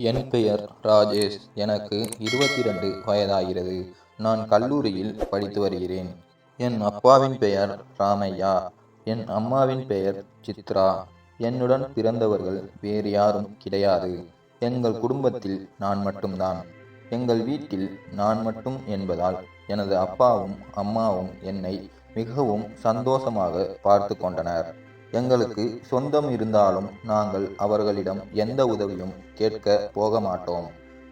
என் பெயர் ராஜேஷ். எனக்கு இருபத்தி ரெண்டு வயதாகிறது. நான் கல்லூரியில் படித்து வருகிறேன். என் அப்பாவின் பெயர் ராமையா. என் அம்மாவின் பெயர் சித்ரா. என்னுடன் பிறந்தவர்கள் வேறு யாரும் கிடையாது. எங்கள் குடும்பத்தில் நான் மட்டும்தான். எங்கள் வீட்டில் நான் மட்டும் என்பதால் எனது அப்பாவும் அம்மாவும் என்னை மிகவும் சந்தோஷமாக பார்த்து கொண்டனர். எங்களுக்கு சொந்தம் இருந்தாலும் நாங்கள் அவர்களிடம் எந்த உதவியும் கேட்க போக மாட்டோம்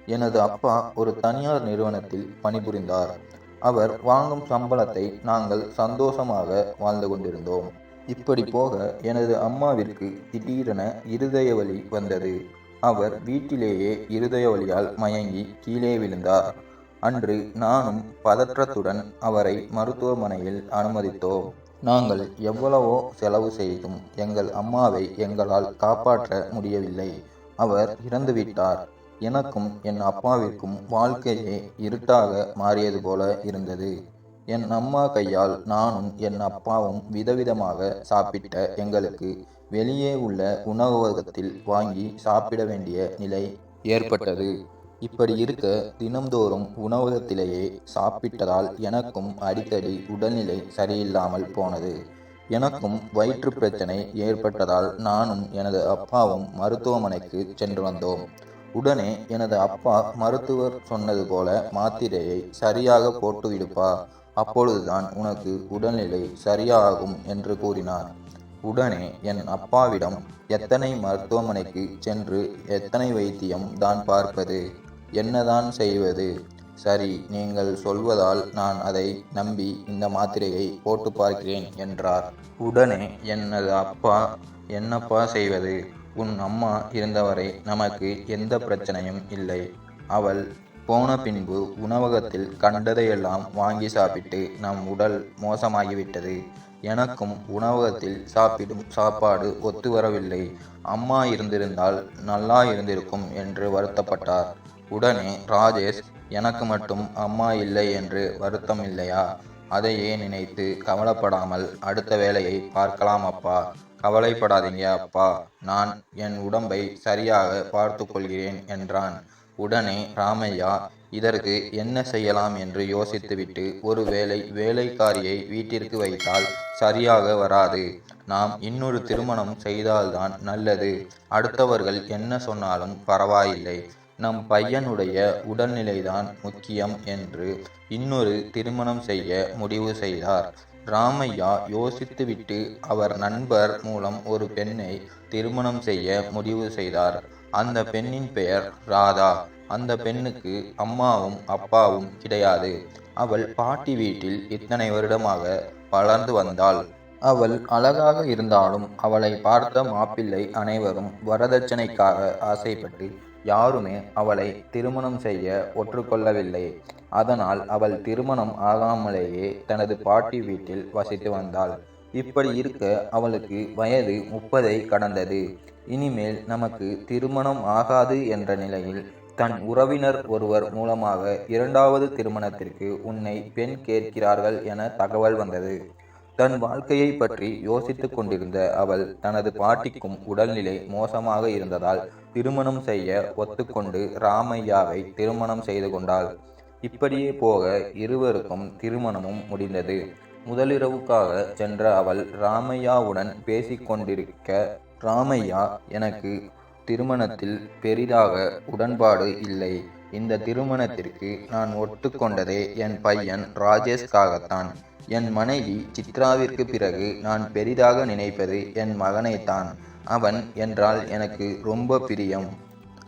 எனது அப்பா ஒரு தனியார் நிறுவனத்தில் பணிபுரிந்தார். அவர் வாங்கும் சம்பளத்தை நாங்கள் சந்தோஷமாக வாழ்ந்து கொண்டிருந்தோம். இப்படி போக எனது அம்மாவிற்கு திடீரென இருதய வலி வந்தது. அவர் வீட்டிலேயே இருதய வலியால் மயங்கி கீழே விழுந்தார். அன்று நானும் பதற்றத்துடன் அவரை மருத்துவமனையில் அனுமதித்தோம். நாங்கள் எவ்வளவோ செலவு செய்தும் எங்கள் அம்மாவை எங்களால் காப்பாற்ற முடியவில்லை. அவர் இறந்துவிட்டார். எனக்கும் என் அப்பாவிற்கும் வாழ்க்கையே இருட்டாக மாறியது போல இருந்தது. என் அம்மா கையால் நானும் என் அப்பாவும் விதவிதமாக சாப்பிட்ட எங்களுக்கு வெளியே உள்ள உணவகத்தில் வாங்கி சாப்பிட வேண்டிய நிலை ஏற்பட்டது. இப்படி இருக்க தினம்தோறும் உணவகத்திலேயே சாப்பிட்டதால் எனக்கும் அடிக்கடி உடல்நிலை சரியில்லாமல் போனது. எனக்கும் வயிற்று பிரச்சனை ஏற்பட்டதால் நானும் எனது அப்பாவும் மருத்துவமனைக்கு சென்று வந்தோம். உடனே எனது அப்பா மருத்துவர் சொன்னது போல மாத்திரையை சரியாக போட்டுவிடுப்பா அப்பொழுதுதான் உனக்கு உடல்நிலை சரியாகும் என்று கூறினார். உடனே என் அப்பாவிடம் எத்தனை மருத்துவமனைக்கு சென்று எத்தனை வைத்தியம் தான் பார்ப்பது? என்னதான் செய்வது? சரி நீங்கள் சொல்வதால் நான் அதை நம்பி இந்த மாத்திரையை போட்டு பார்க்கிறேன் என்றார். உடனே எனது அப்பா என்னப்பா செய்வது? உன் அம்மா இருந்தவரை நமக்கு எந்த பிரச்சனையும் இல்லை. அவள் போன பின்பு உணவகத்தில் கண்டதையெல்லாம் வாங்கி சாப்பிட்டு நம் உடல் மோசமாகிவிட்டது. எனக்கும் உணவகத்தில் சாப்பிடும் சாப்பாடு ஒத்து வரவில்லை அம்மா இருந்திருந்தால் நல்லா இருந்திருக்கும் என்று வருத்தப்பட்டார். உடனே ராஜேஷ் எனக்கு மட்டும் அம்மா இல்லை என்று வருத்தம் இல்லையா? அதையே நினைத்து கவலைப்படாமல் அடுத்த வேலையை பார்க்கலாம் அப்பா. கவலைப்படாதீங்க அப்பா. நான் என் உடம்பை சரியாக பார்த்து கொள்கிறேன் என்றான். உடனே ராமையா இதற்கு என்ன செய்யலாம்? என்று யோசித்துவிட்டு ஒரு வேலை வேலைக்காரியை வீட்டிற்கு வைத்தால் சரியாக வராது. நாம் இன்னொரு திருமணம் செய்தால்தான் நல்லது. அடுத்தவர்கள் என்ன சொன்னாலும் பரவாயில்லை. நம் பையனுடைய உடல்நிலைதான் முக்கியம் என்று இன்னொரு திருமணம் செய்ய முடிவு செய்தார். ராமையா யோசித்துவிட்டு அவர் நண்பர் மூலம் ஒரு பெண்ணை திருமணம் செய்ய முடிவு செய்தார். அந்த பெண்ணின் பெயர் ராதா. அந்த பெண்ணுக்கு அம்மாவும் அப்பாவும் கிடையாது. அவள் பாட்டி வீட்டில் இத்தனை வருடமாக வளர்ந்து வந்தாள். அவள் அழகாக இருந்தாலும் அவளை பார்த்த மாப்பிள்ளை அனைவரும் வரதட்சணைக்காக ஆசைப்பட்டு யாருமே அவளை திருமணம் செய்ய ஒற்றுக்கொள்ளவில்லை. அதனால் அவள் திருமணம் ஆகாமலேயே தனது பாட்டி வீட்டில் வசித்து வந்தாள். இப்படி இருக்க அவளுக்கு வயது முப்பதை கடந்தது. இனிமேல் நமக்கு திருமணம் ஆகாது என்ற நிலையில் தன் உறவினர் ஒருவர் மூலமாக இரண்டாவது திருமணத்திற்கு உன்னை பெண் கேட்கிறார்கள் என தகவல் வந்தது. தன் வாழ்க்கையை பற்றி யோசித்துக் கொண்டிருந்த அவள் தனது பாட்டிக்கும் உடல்நிலை மோசமாக இருந்ததால் திருமணம் செய்ய ஒத்துக்கொண்டு ராமையாவை திருமணம் செய்து கொண்டாள். இப்படியே போக இருவருக்கும் திருமணமும் முடிந்தது. முதலிரவுக்காக சென்ற அவள் ராமையாவுடன் பேசிக்கொண்டிருக்க ராமையா எனக்கு திருமணத்தில் பெரிதாக உடன்பாடு இல்லை. இந்த திருமணத்திற்கு நான் ஒத்துக்கொண்டதே என் பையன் ராஜேஷ்காகத்தான். என் மனைவி சித்ராவிற்கு பிறகு நான் பெரிதாக நினைப்பது என் மகனைத்தான். அவன் என்றால் எனக்கு ரொம்ப பிரியம்.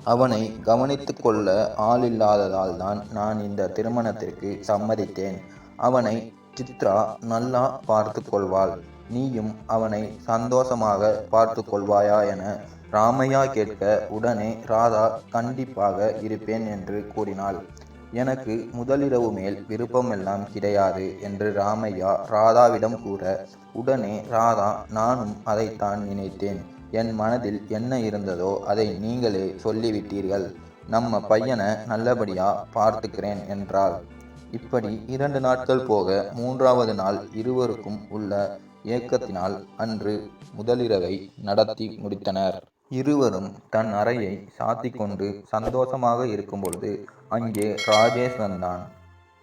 அவனை கவனித்து கொள்ள ஆள் இல்லாததால் தான் நான் இந்த திருமணத்திற்கு சம்மதித்தேன். அவனை சித்ரா நல்லா பார்த்து கொள்வாள். நீயும் அவனை சந்தோஷமாக பார்த்து கொள்வாயா என ராமையா கேட்க உடனே ராதா கண்டிப்பாக இருப்பேன் என்று கூறினாள். எனக்கு முதலிரவு மேல் விருப்பமெல்லாம் கிடையாது என்று ராமையா ராதாவிடம் கூற உடனே ராதா நானும் அதைத்தான் நினைத்தேன். என் மனதில் என்ன இருந்ததோ அதை நீங்களே சொல்லிவிட்டீர்கள். நம்ம பையனை நல்லபடியா பார்த்துக்கிறேன் என்றாள். இப்படி இரண்டு நாட்கள் போக மூன்றாவது நாள் இருவருக்கும் உள்ள ஏக்கத்தினால் அன்று முதலிரவை நடத்தி முடித்தனர். இருவரும் தன் அறையை சாத்திக் கொண்டு சந்தோஷமாக இருக்கும்பொழுது அங்கே ராஜேஷ் வந்தான்.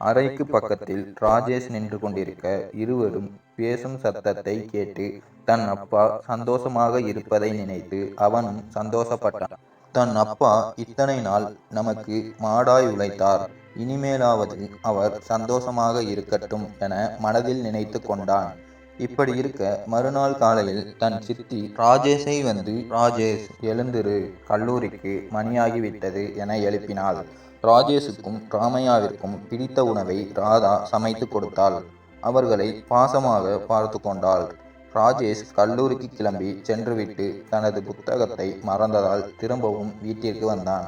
அறைக்கு பக்கத்தில் ராஜேஷ் நின்று கொண்டிருக்க இருவரும் பேசும் சத்தத்தை கேட்டு தன் அப்பா சந்தோஷமாக இருப்பதை நினைத்து அவனும் சந்தோஷப்பட்டான். தன் அப்பா இத்தனை நாள் நமக்கு மாடாய் உழைத்தார். இனிமேலாவது அவர் சந்தோஷமாக இருக்கட்டும் என மனதில் நினைத்து கொண்டான். இப்படி இருக்க மறுநாள் காலையில் தன் சித்தி ராஜேஷை வந்து ராஜேஷ் எழுந்திரு. கல்லூரிக்கு மணியாகிவிட்டது என எழுப்பினாள். ராஜேஷுக்கும் ராமையாவிற்கும் பிடித்த உணவை ராதா சமைத்து கொடுத்தாள். அவர்களை பாசமாக பார்த்து கொண்டாள். ராஜேஷ் கல்லூரிக்கு கிளம்பி சென்றுவிட்டு தனது புத்தகத்தை மறந்ததால் திரும்பவும் வீட்டிற்கு வந்தான்.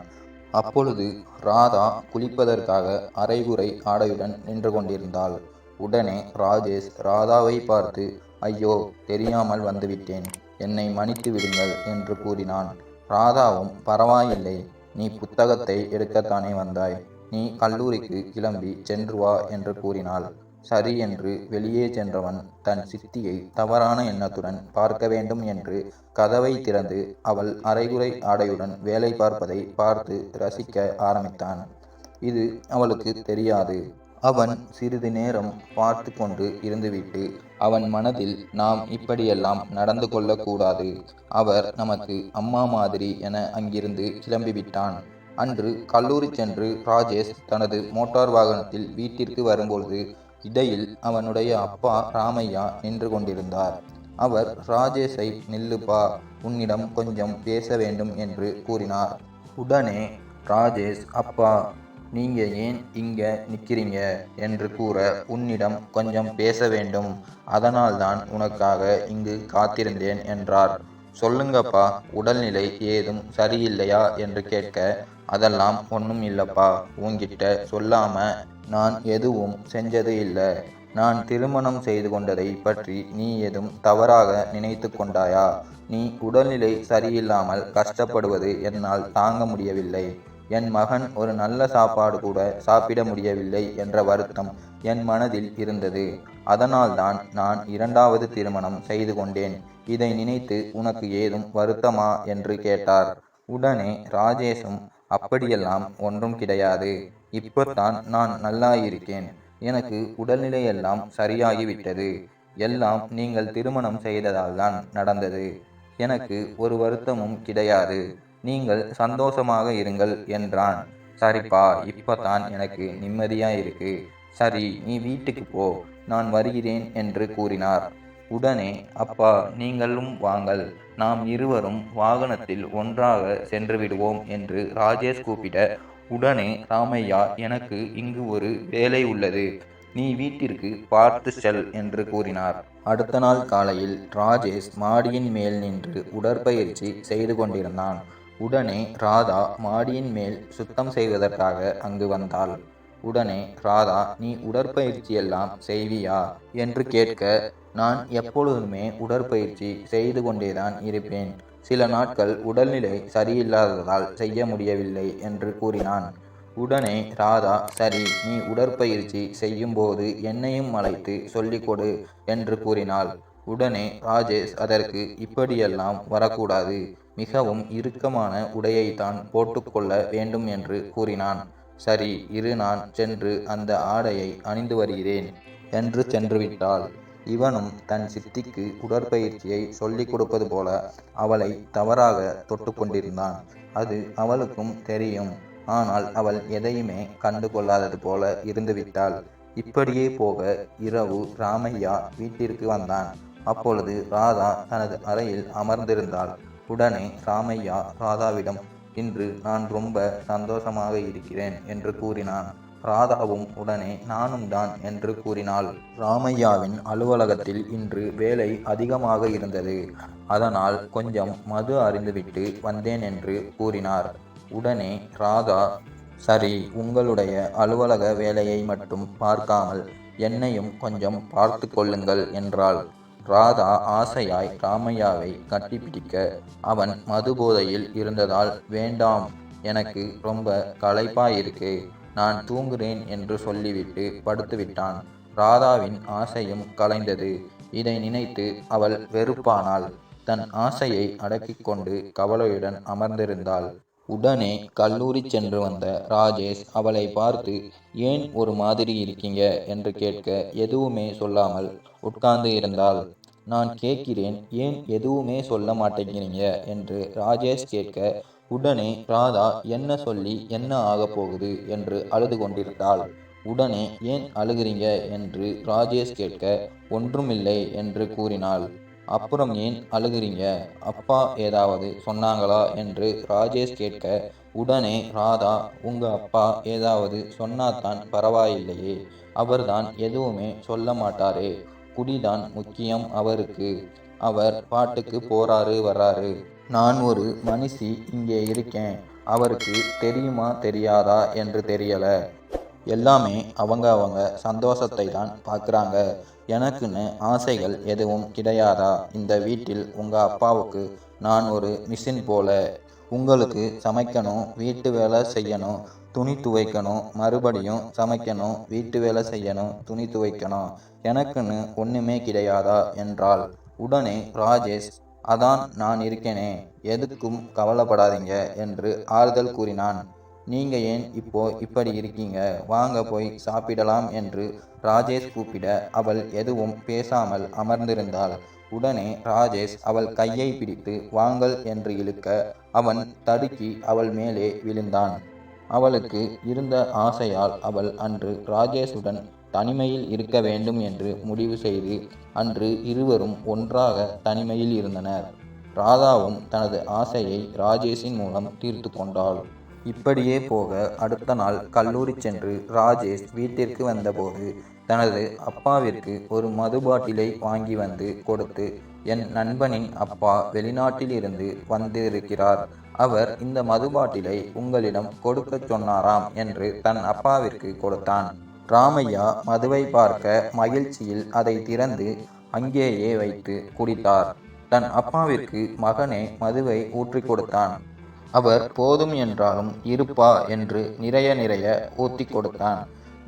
அப்பொழுது ராதா குளிப்பதற்காக அரைகுறை ஆடையுடன் நின்று கொண்டிருந்தாள். உடனே ராஜேஷ் ராதாவை பார்த்து ஐயோ தெரியாமல் வந்துவிட்டேன். என்னை மன்னித்து விடுங்கள் என்று கூறினான். ராதாவும் பரவாயில்லை. நீ புத்தகத்தை எடுக்கத்தானே வந்தாய். நீ கல்லூரிக்கு கிளம்பி சென்று வா என்று கூறினாள். சரி என்று வெளியே சென்றவன் தன் சித்தியை தவறான எண்ணத்துடன் பார்க்க வேண்டும் என்று கதவை திறந்து அவள் அரைகுறை ஆடையுடன் வேலை பார்ப்பதை பார்த்து ரசிக்க ஆரம்பித்தான். இது அவளுக்கு தெரியாது. அவன் சிறிது நேரம் பார்த்து கொண்டு இருந்துவிட்டு அவன் மனதில் நாம் இப்படியெல்லாம் நடந்து கொள்ளக்கூடாது. அவர் நமக்கு அம்மா மாதிரி என அங்கிருந்து கிளம்பிவிட்டான். அன்று கல்லூரி சென்று ராஜேஷ் தனது மோட்டார் வாகனத்தில் வீட்டிற்கு வரும்பொழுது இடையில் அவனுடைய அப்பா ராமையா நின்று கொண்டிருந்தார். அவர் ராஜேஷை நில்லுப்பா உன்னிடம் கொஞ்சம் பேச வேண்டும் என்று கூறினார். உடனே ராஜேஷ் அப்பா நீங்க ஏன் இங்க நிக்கிறீங்க? என்று கூற உன்னிடம் கொஞ்சம் பேச வேண்டும். அதனால்தான் உனக்காக இங்கு காத்திருந்தேன் என்றார். சொல்லுங்கப்பா உடல்நிலை ஏதும் சரியில்லையா? என்று கேட்க அதெல்லாம் ஒன்றும் இல்லப்பா உங்ககிட்ட சொல்லாம நான் எதுவும் செஞ்சது இல்லை. நான் திருமணம் செய்து கொண்டதை பற்றி நீ எதுவும் தவறாக நினைத்து கொண்டாயா? நீ உடல்நிலை சரியில்லாமல் கஷ்டப்படுவது என்னால் தாங்க முடியவில்லை. என் மகன் ஒரு நல்ல சாப்பாடு கூட சாப்பிட முடியவில்லை என்ற வருத்தம் என் மனதில் இருந்தது. அதனால்தான் நான் இரண்டாவது திருமணம் செய்து கொண்டேன். இதை நினைத்து உனக்கு ஏதும் வருத்தமா? என்று கேட்டார். உடனே ராஜேஷும் அப்படியெல்லாம் ஒன்றும் கிடையாது. இப்போத்தான் நான் நல்லா இருக்கேன் எனக்கு உடல்நிலையெல்லாம் சரியாகிவிட்டது. எல்லாம் நீங்கள் திருமணம் செய்ததால் தான் நடந்தது. எனக்கு ஒரு வருத்தமும் கிடையாது. நீங்கள் சந்தோஷமாக இருங்கள் என்றான். சரிப்பா இப்பதான் எனக்கு நிம்மதியா இருக்கு சரி நீ வீட்டுக்கு போ நான் வருகிறேன் என்று கூறினார். உடனே அப்பா நீங்களும் வாங்கள். நாம் இருவரும் வாகனத்தில் ஒன்றாக சென்று விடுவோம் என்று ராஜேஷ் கூப்பிட உடனே ராமையா எனக்கு இங்கு ஒரு வேலை உள்ளது. நீ வீட்டிற்கு பார்த்து செல் என்று கூறினார். அடுத்த நாள் காலையில் ராஜேஷ் மாடியின் மேல் நின்று உடற்பயிற்சி செய்து கொண்டிருந்தான். உடனே ராதா மாடியின் மேல் சுத்தம் செய்வதற்காக அங்கு வந்தாள். உடனே ராதா நீ உடற்பயிற்சி எல்லாம் செய்வியா என்று கேட்க நான் எப்பொழுதுமே உடற்பயிற்சி செய்து கொண்டேதான் இருப்பேன். சில நாட்கள் உடல்நிலை சரியில்லாததால் செய்ய முடியவில்லை என்று கூறினான். உடனே ராதா சரி நீ உடற்பயிற்சி செய்யும்போது என்னையும் அழைத்து சொல்லிக் கொடு என்று கூறினாள். உடனே ராஜேஷ் அதற்கு இப்படியெல்லாம் வரக்கூடாது. மிகவும் இறுக்கமான உடையைத்தான் போட்டுக்கொள்ள வேண்டும் என்று கூறினான். சரி இரு நான் சென்று அந்த ஆடையை அணிந்து வருகிறேன் என்று சென்று விட்டாள் இவனும் தன் சித்திக்கு உடற்பயிற்சியை சொல்லிக் கொடுப்பது போல அவளை தவறாக தொட்டு கொண்டிருந்தான். அது அவளுக்கும் தெரியும். ஆனால் அவள் எதையுமே கண்டு கொள்ளாதது போல இருந்துவிட்டாள் இப்படியே போக இரவு ராமையா வீட்டிற்கு வந்தான். அப்பொழுது ராதா தனது அறையில் அமர்ந்திருந்தாள். உடனே ராமையா ராதாவிடம் இன்று நான் ரொம்ப சந்தோஷமாக இருக்கிறேன் என்று கூறினான். ராதாவும் உடனே நானும் தான் என்று கூறினாள். ராமையாவின் அலுவலகத்தில் இன்று வேலை அதிகமாக இருந்தது. அதனால் கொஞ்சம் மது அறிந்துவிட்டு வந்தேன் என்று கூறினார். உடனே ராதா சரி உங்களுடைய அலுவலக வேலையை மட்டும் பார்க்காமல் என்னையும் கொஞ்சம் பார்த்து கொள்ளுங்கள் என்றாள். ராதா ஆசையாய் ராமையாவை கட்டிப்பிடிக்க அவன் மது போதையில் இருந்ததால் வேண்டாம் எனக்கு ரொம்ப களைப்பாயிருக்கு. நான் தூங்குகிறேன் என்று சொல்லிவிட்டு படுத்துவிட்டான். ராதாவின் ஆசையும் கலைந்தது. இதை நினைத்து அவள் வெறுப்பானாள். தன் ஆசையை அடக்கிக் கொண்டு கவலையுடன் அமர்ந்திருந்தாள். உடனே கல்லூரி சென்று வந்த ராஜேஷ் அவளை பார்த்து ஏன் ஒரு மாதிரி இருக்கீங்க? என்று கேட்க எதுவுமே சொல்லாமல் உட்கார்ந்து இருந்தாள் நான் கேட்கிறேன் ஏன் எதுவுமே சொல்ல மாட்டேங்கிறீங்க? என்று ராஜேஷ் கேட்க உடனே ராதா என்ன சொல்லி என்ன ஆகப் போகுது? என்று அழுது கொண்டிருந்தாள். உடனே ஏன் அழுகிறீங்க? என்று ராஜேஷ் கேட்க ஒன்றுமில்லை என்று கூறினாள். அப்புறம் ஏன் அழுகிறீங்க? அப்பா ஏதாவது சொன்னாங்களா? என்று ராஜேஷ் கேட்க உடனே ராதா உங்க அப்பா ஏதாவது சொன்னாதான் பரவாயில்லையே அவர்தான் எதுவுமே சொல்ல மாட்டாரே குடிதான் முக்கியம் அவருக்கு. அவர் பாட்டுக்கு போறாரு வர்றாரு. நான் ஒரு மனுஷி இங்கே இருக்கேன். அவருக்கு தெரியுமா தெரியாதா என்று தெரியல. எல்லாமே அவங்க அவங்க சந்தோஷத்தை தான் பார்க்குறாங்க. எனக்குன்னு ஆசைகள் எதுவும் கிடையாதா? இந்த வீட்டில் உங்கள் அப்பாவுக்கு நான் ஒரு மிஷின் போல. உங்களுக்கு சமைக்கணும் வீட்டு வேலை செய்யணும். துணி துவைக்கணும் மறுபடியும் சமைக்கணும் வீட்டு வேலை செய்யணும் துணி துவைக்கணும். எனக்குன்னு ஒன்றுமே கிடையாதா? என்றாள். உடனே ராஜேஷ் அதான் நான் இருக்கேனே எதுக்கும் கவலைப்படாதீங்க என்று ஆறுதல் கூறினான். நீங்க ஏன் இப்போ இப்படி இருக்கீங்க? வாங்க போய் சாப்பிடலாம் என்று ராஜேஷ் கூப்பிட அவள் எதுவும் பேசாமல் அமர்ந்திருந்தாள். உடனே ராஜேஷ் அவள் கையை பிடித்து வாங்கள் என்று இழுக்க அவன் தடுக்கி அவள் மேலே விழுந்தான். அவளுக்கு இருந்த ஆசையால் அவள் அன்று ராஜேஷுடன் தனிமையில் இருக்க வேண்டும் என்று முடிவு செய்து அன்று இருவரும் ஒன்றாக தனிமையில் இருந்தனர். ராதாவும் தனது ஆசையை ராஜேஷின் மூலம் தீர்த்து கொண்டாள். இப்படியே போக அடுத்த நாள் கல்லூரி சென்று ராஜேஷ் வீட்டிற்கு வந்தபோது தனது அப்பாவிற்கு ஒரு மது பாட்டிலை வாங்கி வந்து கொடுத்து என் நண்பனின் அப்பா வெளிநாட்டிலிருந்து வந்திருக்கிறார். அவர் இந்த மது பாட்டிலை உங்களிடம் கொடுக்கச் சொன்னாராம் என்று தன் அப்பாவிற்கு கொடுத்தான். ராமையா மதுவை பார்க்க மகிழ்ச்சியில் அதை திறந்து அங்கேயே வைத்து குடித்தார். தன் அப்பாவிற்கு மகனே மதுவை ஊற்றி கொடுத்தான். அவர் போதும் என்றாலும் இருப்பா என்று நிறைய நிறைய ஊத்தி கொடுத்தான்.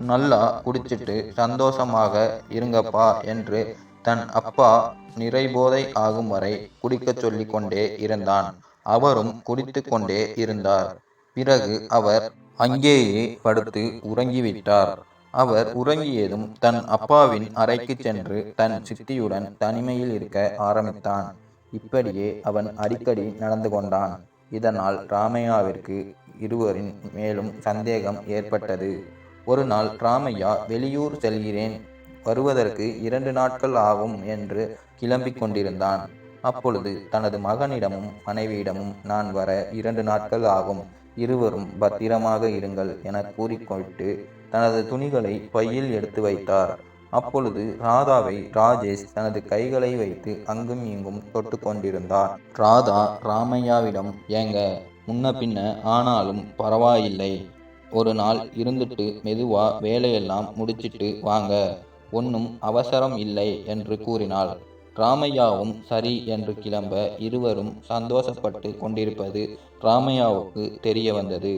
நல்லா குடிச்சிட்டு சந்தோஷமாக இருங்கப்பா என்று தன் அப்பா நிறைபோதை ஆகும் வரை குடிக்கச் சொல்லிக் கொண்டே இருந்தான். அவரும் குடித்து கொண்டே இருந்தார். பிறகு அவர் அங்கேயே படுத்து உறங்கிவிட்டார். அவர் உறங்கியதும் தன் அப்பாவின் அறைக்கு சென்று தன் சித்தியுடன் தனிமையில் இருக்க ஆரம்பித்தான். இப்படியே அவன் அடிக்கடி நடந்து கொண்டான். இதனால் ராமையாவிற்கு இருவரின் மேலும் சந்தேகம் ஏற்பட்டது. ஒரு நாள் ராமையா வெளியூர் செல்கிறேன். வருவதற்கு இரண்டு நாட்கள் ஆகும் என்று கிளம்பிக் கொண்டிருந்தான். அப்பொழுது தனது மகனிடமும் மனைவியிடமும் நான் வர இரண்டு நாட்கள் ஆகும். இருவரும் பத்திரமாக இருங்கள் என கூறிக்கொண்டு தனது துணிகளை பையில் எடுத்து வைத்தார். அப்பொழுது ராதாவை ராஜேஷ் தனது கைகளை வைத்து அங்கும் இங்கும் தொட்டு கொண்டிருந்தார் ராதா ராமையாவிடம் ஏங்க முன்ன பின்ன ஆனாலும் பரவாயில்லை. ஒரு நாள் இருந்துட்டு மெதுவா வேலையெல்லாம் முடிச்சிட்டு வாங்க. ஒன்றும் அவசரம் இல்லை என்று கூறினாள். ராமையாவும் சரி என்று கிளம்ப இருவரும் சந்தோஷப்பட்டு கொண்டிருப்பது ராமையாவுக்கு தெரிய வந்தது.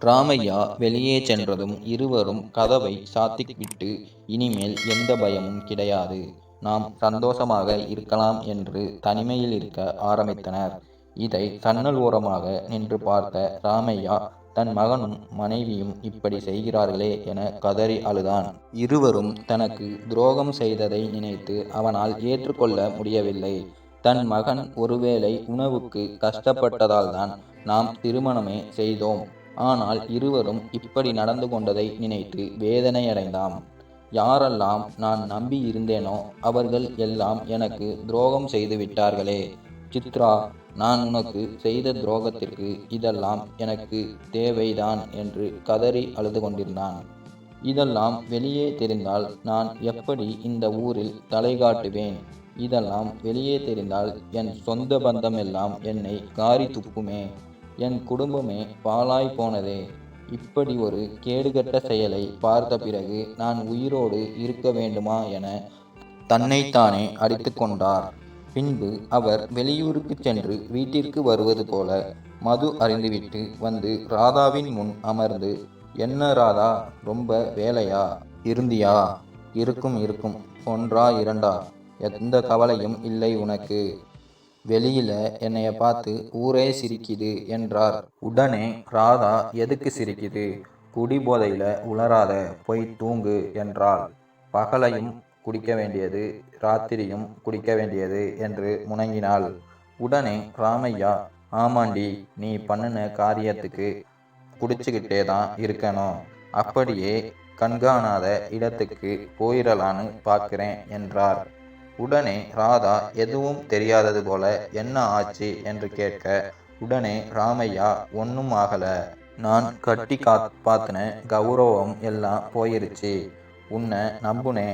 ராமையா வெளியே சென்றதும் இருவரும் கதவை சாத்திவிட்டு இனிமேல் எந்த பயமும் கிடையாது. நாம் சந்தோஷமாக இருக்கலாம் என்று தனிமையில் இருக்க ஆரம்பித்தனர். இதை சன்னல் ஓரமாக நின்று பார்த்த ராமையா தன் மகனும் மனைவியும் இப்படி செய்கிறார்களே என கதறி அழுதான். இருவரும் தனக்கு துரோகம் செய்ததை நினைத்து அவனால் ஏற்றுக்கொள்ள முடியவில்லை. தன் மகன் ஒருவேளை உணவுக்கு கஷ்டப்பட்டதால்தான் நாம் திருமணமே செய்தோம். ஆனால் இருவரும் இப்படி நடந்து கொண்டதை நினைத்து வேதனையடைந்தாம். யாரெல்லாம் நான் நம்பி இருந்தேனோ அவர்கள் எல்லாம் எனக்கு துரோகம் செய்து விட்டார்களே. சித்ரா நான் உனக்கு செய்த துரோகத்திற்கு இதெல்லாம் எனக்கு தேவைதான் என்று கதறி அழுது கொண்டிருந்தான். இதெல்லாம் வெளியே தெரிந்தால் நான் எப்படி இந்த ஊரில் தலை காட்டுவேன்? இதெல்லாம் வெளியே தெரிந்தால் என் சொந்த பந்தமெல்லாம் என்னை காரி துப்புமே? என் குடும்பமே பாழாய் போனதே? இப்படி ஒரு கேடுகட்ட செயலை பார்த்த பிறகு நான் உயிரோடு இருக்க வேண்டுமா என தன்னைத்தானே அடித்து கொண்டார். பின்பு அவர் வெளியூருக்கு சென்று வீட்டிற்கு வருவது போல மது அறிந்துவிட்டு வந்து ராதாவின் முன் அமர்ந்து என்ன ராதா ரொம்ப வேலையா? இருந்தியா? இருக்கும் இருக்கும். ஒன்றா இரண்டா? எந்த கவலையும் இல்லை உனக்கு. வெளியில என்னைய பார்த்து ஊரே சிரிக்குது என்றார். உடனே ராதா எதுக்கு சிரிக்குது? குடிபோதையில உளராத போய் தூங்கு என்றாள். பகலையும் குடிக்க வேண்டியது ராத்திரியும் குடிக்க வேண்டியது என்று முணங்கினாள். உடனே ராமையா ஆமாண்டி நீ பண்ணின காரியத்துக்கு குடிச்சுக்கிட்டே தான் இருக்கணும். அப்படியே கண்காணாத இடத்துக்கு போயிடலான்னு பார்க்கிறேன் என்றார். உடனே ராதா எதுவும் தெரியாதது போல என்ன ஆச்சு? என்று கேட்க உடனே ராமையா ஒன்றும் ஆகல. நான் கட்டி காப்பாத்தின கௌரவம் எல்லாம் போயிருச்சு. உன்னை நம்புனே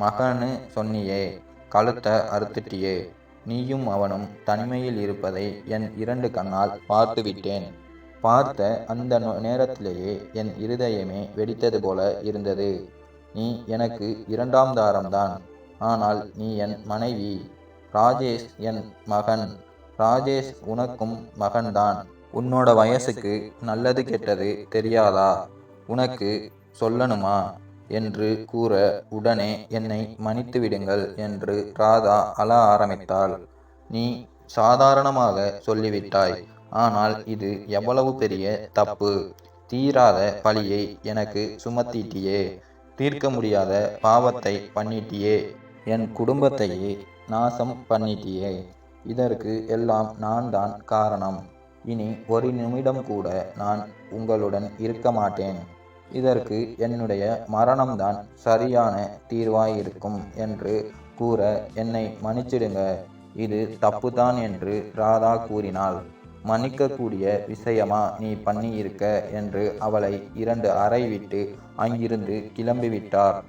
மகன்னு சொன்னியே கழுத்தை அறுத்துட்டியே. நீயும் அவனும் தனிமையில் இருப்பதை என் இரண்டு கண்ணால் பார்த்துவிட்டேன். பார்த்த அந்த நேரத்திலேயே என் இருதயமே வெடித்தது போல இருந்தது. நீ எனக்கு இரண்டாம் தாரம்தான். ஆனால் நீ என் மனைவி. ராஜேஷ் என் மகன். ராஜேஷ் உனக்கும் மகன்தான். உன்னோட வயசுக்கு நல்லது கெட்டது தெரியாதா? உனக்கு சொல்லணுமா? என்று கூற உடனே என்னை மன்னித்து விடுங்கள் என்று ராதா அழ ஆரம்பித்தாள். நீ சாதாரணமாக சொல்லிவிட்டாய். ஆனால் இது எவ்வளவு பெரிய தப்பு. தீராத பழியை எனக்கு சுமத்திட்டியே. தீர்க்க முடியாத பாவத்தை பண்ணிட்டியே. என் குடும்பத்தையே நாசம் பண்ணிட்டியே. இதற்கு எல்லாம் நான் தான் காரணம். இனி ஒரு நிமிடம் கூட நான் உங்களுடன் இருக்க மாட்டேன். இதற்கு என்னுடைய மரணம்தான் சரியான தீர்வாயிருக்கும் என்று கூற என்னை மன்னிச்சிடுங்க. இது தப்புதான் என்று ராதா கூறினாள். மன்னிக்கக்கூடிய விஷயமா நீ பண்ணி இருக்க என்று அவளை இரண்டு அறை விட்டு அங்கிருந்து கிளம்பிவிட்டார்.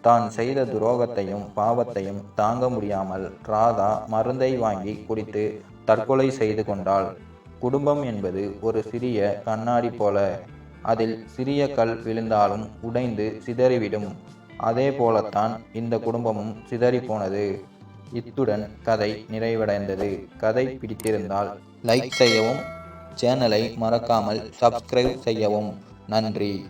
தான் செய்த துரோகத்தையும் பாவத்தையும் தாங்க முடியாமல் ராதா மருந்தை வாங்கி குடித்து தற்கொலை செய்து கொண்டாள். குடும்பம் என்பது ஒரு சிறிய கண்ணாடி போல. அதில் சிறிய கல் விழுந்தாலும் உடைந்து சிதறிவிடும். அதே போலத்தான் இந்த குடும்பமும் சிதறி போனது இத்துடன் கதை நிறைவடைந்தது. கதை பிடித்திருந்தால் லைக் செய்யவும் சேனலை மறக்காமல் சப்ஸ்கிரைப் செய்யவும். நன்றி.